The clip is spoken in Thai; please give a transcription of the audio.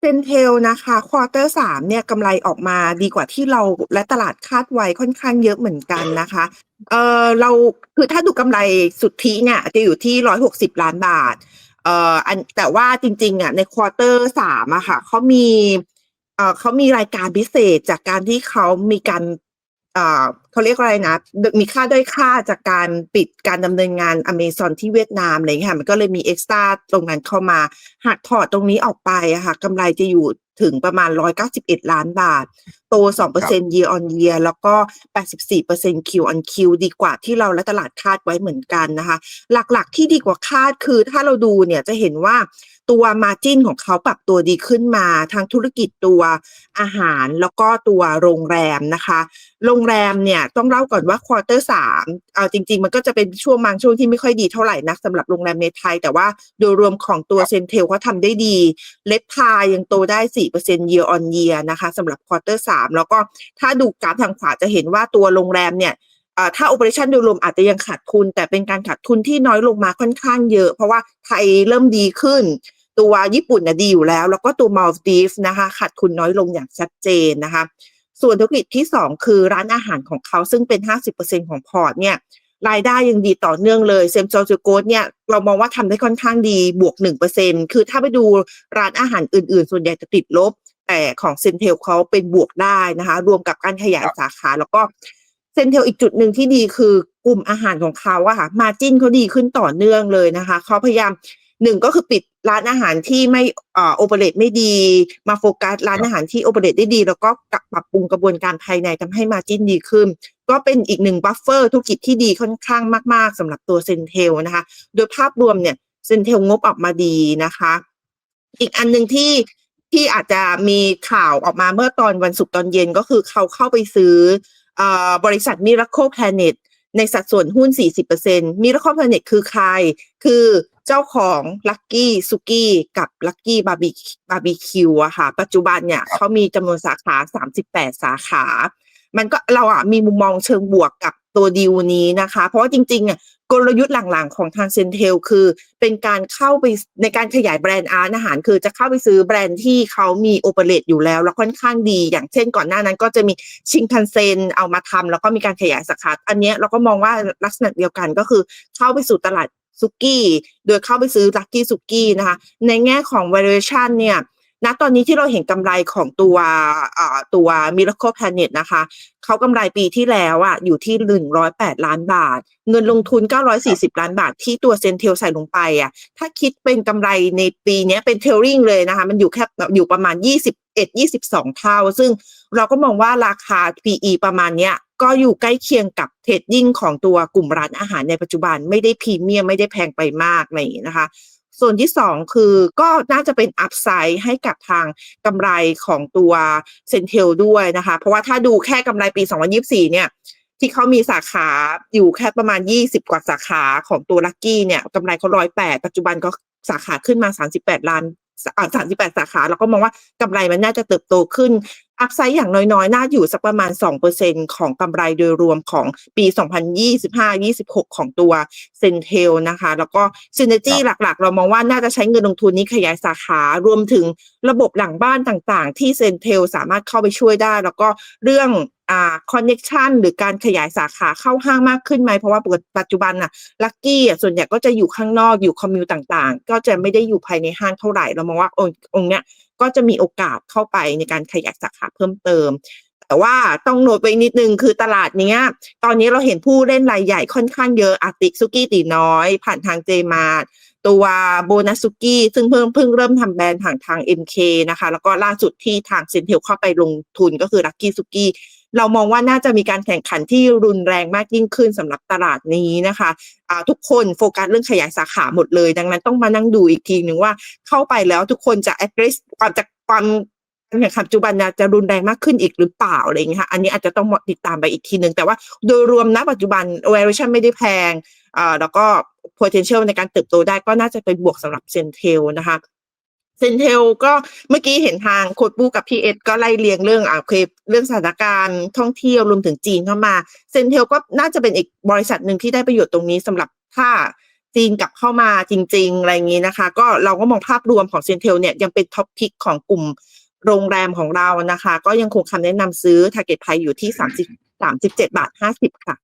เซนเทลนะคะควอเตอร์สามเนี่ยกำไรออกมาดีกว่าที่เราและตลาดคาดไว้ค่อนข้างเยอะเหมือนกันนะคะเออเราคือถ้าดูกำไรสุทธิเนี่ยจะอยู่ที่ร้อยหกสิบล้านบาทเอ่ออันแต่ว่าจริงๆอะในควอเตอร์สามอะค่ะเขามีเอ่อเขามีรายการพิเศษจากการที่เขามีการเอ่อเขาเรียกว่าอะไรนะ มีค่าด้อยค่าจากการปิดการดำเนินงานอเมซอนที่เวียดนามอะไรอย่างเงี้ยค่ะมันก็เลยมีเอ็กซ์ตร้าตรงนั้นเข้ามาหากถอดตรงนี้ออกไปอะค่ะกำไรจะอยู่ถึงประมาณ 191 ล้านบาท โต 2% year on year แล้วก็ 84% Q on Q ดีกว่าที่เราและตลาดคาดไว้เหมือนกันนะคะ หลักๆที่ดีกว่าคาดคือถ้าเราดูเนี่ยจะเห็นว่าตัวมาจิ้นของเขาปรับตัวดีขึ้นมาทั้งธุรกิจตัวอาหารแล้วก็ตัวโรงแรมนะคะ โรงแรมเนี่ยต้องเล่าก่อนว่าควอเตอร์สามเอาจริง ๆ มันก็จะเป็นช่วงบางช่วงที่ไม่ค่อยดีเท่าไหร่นักสำหรับโรงแรมในไทย แต่ว่าโดยรวมของตัวเซนเทลเขาทำได้ดี เลทพายังโตได้4% year on year นะคะสำหรับควอเตอร์สามแล้วก็ถ้าดูกราฟทางขวาจะเห็นว่าตัวโรงแรมเนี่ยอ่าถ้า operation โดยรวมอาจจะยังขาดทุน แต่เป็นการขาดทุนที่น้อยลงมาค่อนข้างเยอะ เพราะว่าไทยเริ่มดีขึ้น ตัวญี่ปุ่นน่ะดีอยู่แล้ว แล้วก็ตัวมาลดีฟนะคะขาดทุนน้อยลงอย่างชัดเจนนะคะ ส่วนธุรกิจที่ 2 คือร้านอาหารของเขาซึ่งเป็น 50%ของพอร์ตเนี่ยรายได้ยังดีต่อเนื่องเลยเซมโซจูโกสเนี่ยเรามองว่าทำได้ค่อนข้างดีบวก 1%คือถ้าไปดูร้านอาหารอื่นๆ ส่วนใหญ่จะติดลบ แต่ของเซนเทลเขาเป็นบวกได้นะคะ รวมกับการขยายสาขาแล้วก็เซนเทลอีกจุดหนึ่งที่ดีคือกลุ่มอาหารของเขาอะค่ะมาจิ้นเขาดีขึ้นต่อเนื่องเลยนะคะเขาพยายาม หนึ่งก็คือปิดร้านอาหารที่ไม่เอ่อโอเปเรตไม่ดี มาโฟกัสร้านอาหารที่โอเปเรตได้ดี แล้วก็ปรับปรุงกระบวนการภายในทำให้มาจิ้นดีขึ้น ก็เป็นอีกหนึ่งบัฟเฟอร์ธุรกิจที่ดีค่อนข้างมาก ๆสำหรับตัวเซนเทลนะคะ โดยภาพรวมเนี่ยเซนเทลงบออกมาดีนะคะ อีกอันหนึ่งที่ที่อาจจะมีข่าวออกมาเมื่อตอนวันศุกร์ตอนเย็นก็คือเขาเข้าไปซื้อเอ่อบริษัท Miracle Planet ในสัดส่วนหุ้น 40% Miracle Planet คือใคร คือเจ้าของ Lucky Suki กับ Lucky Barbecue อะค่ะ ปัจจุบันเนี่ยเขามีจำนวนสาขา 38 สาขา มันก็เราอะมีมุมมองเชิงบวกกับ ตัวดีลนี้นะคะ เพราะว่าจริงๆอะกลยุทธ์หลังๆ ของทางเซนเทลคือ เป็นการเข้าไปในการขยายแบรนด์อาร์อาหาร คือจะเข้าไปซื้อแบรนด์ที่เขามีโอเปเรตอยู่แล้ว แล้วค่อนข้างดี อย่างเช่นก่อนหน้านั้นก็จะมีชิงคันเซนเอามาทำแล้วก็มีการขยายสาขาอันนี้เราก็มองว่าลักษณะเดียวกันก็คือเข้าไปสู่ตลาดซุกี้ โดยเข้าไปซื้อลั c กี้ซุกี้นะคะ ในแง่ของ valuation เนี่ย ณตอนนี้ที่เราเห็นกำไรของตัวตัว Miracle Planet นะคะเขากำไรปีที่แล้วอะอยู่ที่ 108 ล้านบาท เงินลงทุน 940 ล้านบาท ที่ตัวเซนเทลใส่ลงไปอะถ้าคิดเป็นกำไรในปีนี้เป็นเทลริงเลยนะคะ มันอยู่แค่อยู่ประมาณ 21 22 เท่า ซึ่งเราก็มองว่าราคา PE ประมาณเนี้ยก็อยู่ใกล้เคียงกับเทรดดิ้งของตัวกลุ่มร้านอาหารในปัจจุบันไม่ได้พรีเมียมไม่ได้แพงไปมากอะไรอย่างนี้นะคะ ส่วนที่สองคือก็น่าจะเป็นอัพไซด์ให้กับทางกำไรของตัวเซนเทลด้วยนะคะ เพราะว่าถ้าดูแค่กำไรปี 2024 เนี่ย ที่เขามีสาขาอยู่แค่ประมาณ 20 กว่าสาขาของตัวลักกี้เนี่ยกำไรเขาร้อยแปดปัจจุบันก็สาขาขึ้นมา 38 ล้านอ่า38สาขาแล้วก็มองว่ากำไรมันน่าจะเติบโตขึ้น อัพไซด์อย่างน้อยๆ น่าอยู่สักประมาณ 2%ของกำไรโดยรวมของปี 2025-26 ของตัวเซนเทลนะคะ แล้วก็ซินเนจี้หลักๆ เรามองว่าน่าจะใช้เงินลงทุนนี้ขยายสาขารวมถึงระบบหลังบ้านต่างๆ ที่เซนเทลสามารถเข้าไปช่วยได้ แล้วก็เรื่องอ่าคอนเน็ชันหรือการขยายสาขาเข้าห้างมากขึ้นไหม เพราะว่าปัจจุบันน่ะลักกี้อะส่วนใหญ่ก็จะอยู่ข้างนอกอยู่คอมมิวต่างๆ ก็จะไม่ได้อยู่ภายในห้างเท่าไหร่ เรามองว่าองค์องค์เนี้ย ก็จะมีโอกาสเข้าไปในการขยายสาขาเพิ่มเติม แต่ว่าต้องโน้ตไว้นิดนึงคือตลาดเนี้ยตอนนี้เราเห็นผู้เล่นรายใหญ่ค่อนข้างเยอะอาติซุกี้ตีน้อย ผ่านทางเจมาร์ตัวโบนัสซุกี้ซึ่งเพิ่งเพิ่งเริ่มทำแบรนด์ผ่านทาง MK นะคะ แล้วก็ล่าสุดที่ทางเซนเทลเข้าไปลงทุนก็คือลักกี้ซุกี้ เรามองว่าน่าจะมีการแข่งขันที่รุนแรงมากยิ่งขึ้นสำหรับตลาดนี้นะคะทุกคนโฟกัสเรื่องขยายสาขาหมดเลย ดังนั้นต้องมานั่งดูอีกทีหนึ่งว่าเข้าไปแล้วทุกคนจะ address ความจะความแข่งขันปัจจุบันจะรุนแรงมากขึ้นอีกหรือเปล่าอะไรอย่างเงี้ยค่ะอันนี้อาจจะต้องติดตามไปอีกทีหนึ่งแต่ว่าโดยรวมณปัจจุบัน valuation ไม่ได้แพงอ่าแล้วก็ potential ในการเติบโตได้ก็น่าจะเป็นบวกสำหรับเซนเทลนะคะ เซนเทลก็เมื่อกี้เห็นทางโคดบูกับพีเอสก็ไล่เลียงเรื่องอ่าเคเรื่องสถานการณ์ท่องเที่ยวรวมถึงจีนเข้ามาเซนเทลก็น่าจะเป็นอีกบริษัทหนึ่งที่ได้ประโยชน์ตรงนี้สำหรับถ้าจีนกลับเข้ามาจริง ๆ อะไรอย่างนี้นะคะ ก็เราก็มองภาพรวมของเซนเทลเนี่ยยังเป็นท็อปพิกของกลุ่มโรงแรมของเรานะคะ ก็ยังคงคำแนะนำซื้อแทรเก็ price อยู่ที่สามสิบสามสิบเจ็ดบาทห้าสิบค่ะ